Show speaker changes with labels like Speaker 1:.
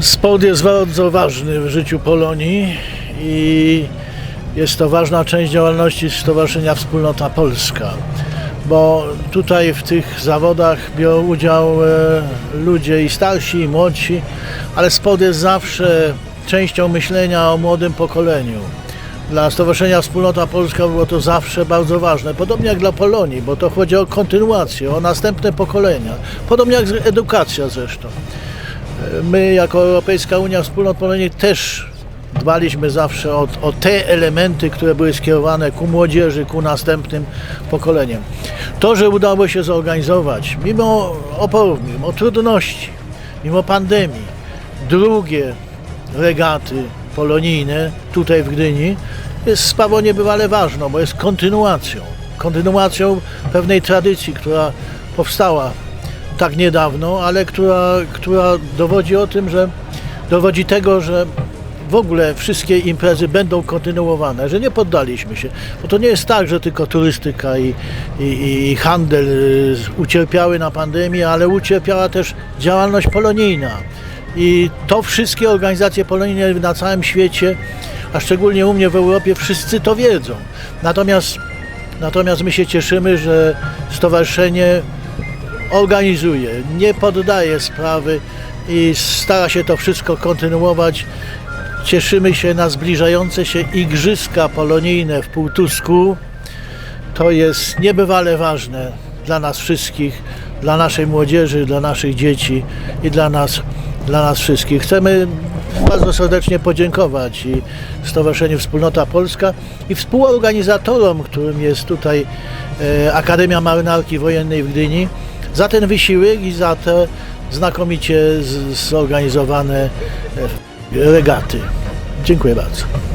Speaker 1: Sport jest bardzo ważny w życiu Polonii i jest to ważna część działalności Stowarzyszenia Wspólnota Polska, bo tutaj w tych zawodach biorą udział e, ludzie i starsi, i młodsi, ale sport jest zawsze częścią myślenia o młodym pokoleniu. Dla Stowarzyszenia Wspólnota Polska było to zawsze bardzo ważne, podobnie jak dla Polonii, bo to chodzi o kontynuację, o następne pokolenia, podobnie jak edukacja zresztą. My jako Europejska Unia Wspólnot Polonii też dbaliśmy zawsze o, o te elementy, które były skierowane ku młodzieży, ku następnym pokoleniom. To, że udało się zorganizować, mimo oporów, mimo trudności, mimo pandemii, drugie regaty polonijne tutaj w Gdyni, jest sprawą niebywale ważną, bo jest kontynuacją. Kontynuacją pewnej tradycji, która powstała tak niedawno, ale która, która dowodzi o tym, że dowodzi tego, że w ogóle wszystkie imprezy będą kontynuowane, że nie poddaliśmy się. Bo to nie jest tak, że tylko turystyka i, i, i handel y, ucierpiały na pandemii, ale ucierpiała też działalność polonijna. I to wszystkie organizacje polonijne na całym świecie, a szczególnie u mnie w Europie, wszyscy to wiedzą. Natomiast, natomiast my się cieszymy, że stowarzyszenie organizuje, nie poddaje sprawy i stara się to wszystko kontynuować. Cieszymy się na zbliżające się Igrzyska Polonijne w Półtusku. To jest niebywale ważne dla nas wszystkich, dla naszej młodzieży, dla naszych dzieci i dla nas, dla nas wszystkich. Chcemy bardzo serdecznie podziękować i Stowarzyszeniu Wspólnota Polska i współorganizatorom, którym jest tutaj e, Akademia Marynarki Wojennej w Gdyni, za ten wysiłek i za te znakomicie zorganizowane e, regaty. Dziękuję bardzo.